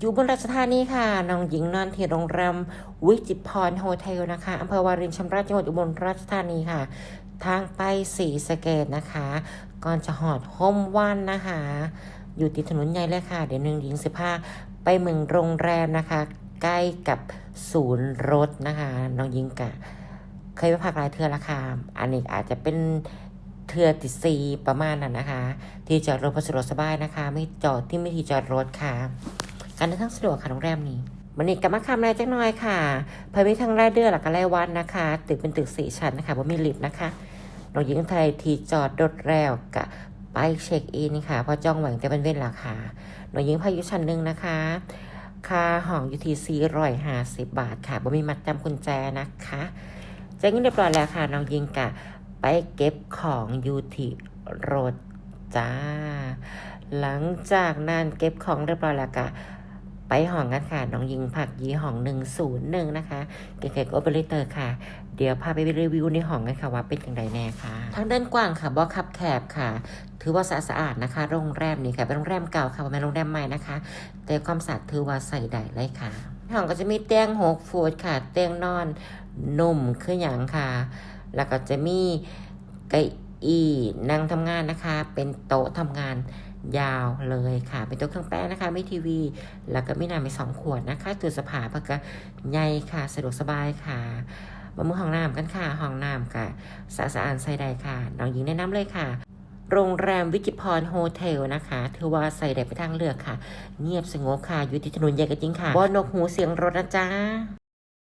อยู่บนราชธานีค่ะน้องหญิงนอนที่โรงแรมวิจิพรโฮเทลนะคะอำเภอวารินชำราบจังหวัดอุบลราชธานีค่ะ ทางไปสีสะเกตนะคะ ก่อนจะหอดห้มวันนะคะ อยู่ติดถนนใหญ่เลยค่ะ เดี๋ยวหนึ่งหญิงสิบห้าไปเมืองโรงแรมนะคะ ใกล้กับศูนย์รถนะคะน้องหญิงกะ เคยไปพักหลายเทือละค่ะอันนี้อาจจะเป็นเทือติดซีประมาณนั้นนะคะ ที่จอดรถพอสะดวกสบายนะคะ ไม่จอดที่ไม่ที่จอดรถค่ะ การเดินทางสะดวกค่ะโรงแรมนี้วันนี้กลับมาคำอะไรจักหน่อยค่ะ เพิ่มทั้งรายเดือนหลักรายวันนะคะ ตึกเป็นตึกสี่ชั้นนะคะว่ามีลิฟต์นะคะน้องหญิงไทยทีจอดรถแล้วกะไปเช็คอินค่ะเพอจ้องหวังแต่เป็นเว้นราคาน้องหญิงพายุชั้นหนึ่งนะคะ ค่าห้องอยู่ที่สี่ร้อยห้าสิบบาทค่ะบ่มีมัดจำกุญแจนะคะแจ้งเงินเรียบร้อยแล้วค่ะน้องยิงกะไปเก็บของอยู่ที่รถจ้า หลังจากนั้นเก็บของเรียบร้อยแล้วกะ ไปห้องกันค่ะ น้องยิงผักยีห้องหนึ่งศูนย์หนึ่งนะคะเก๋ๆก็โอเปอเตอร์ค่ะ เดี๋ยวพาไปรีวิวในห้องกันค่ะว่าเป็นอย่างไรแน่ค่ะ ทางเดินกว้างค่ะบ่คับแคบค่ะ ถือว่าสะอาดสะอาดนะคะ โรงแรมนี้ค่ะเป็นโรงแรมเก่าค่ะเป็นโรงแรมใหม่นะคะ แต่ความสะอาดถือว่าใส่ได้เลยค่ะห้องก็จะมีเตียงหกฟุตค่ะ เตียงนอนนุ่มคืออย่างค่ะ แล้วก็จะมีเก้าอี้นั่งทำงานนะคะ เป็นโต๊ะทำงาน ยาวเลยค่ะ เป็นต๊ะเครื่องแป้งนะคะไมีทีวี แล้วก็ไมีน้ำมีสองขวดนะคะตัวสภาพก็ใหญ่ค่ะสะดวกสบายค่ะมามือห้องน้ำกันค่ะห้องน้ำค่ะสะอาดสาดใส่ได้ค่ะน้องหญิงแนะนำเลยค่ะ โรงแรมวิจิพรโฮเทลนะคะถือว่าใส่ได้ไปทางเลือกค่ะ เงียบสงบค่ะอยู่ที่ถนนใหญ่ก็จริงค่ะบอนกหูเสียงรถนะจ๊ะ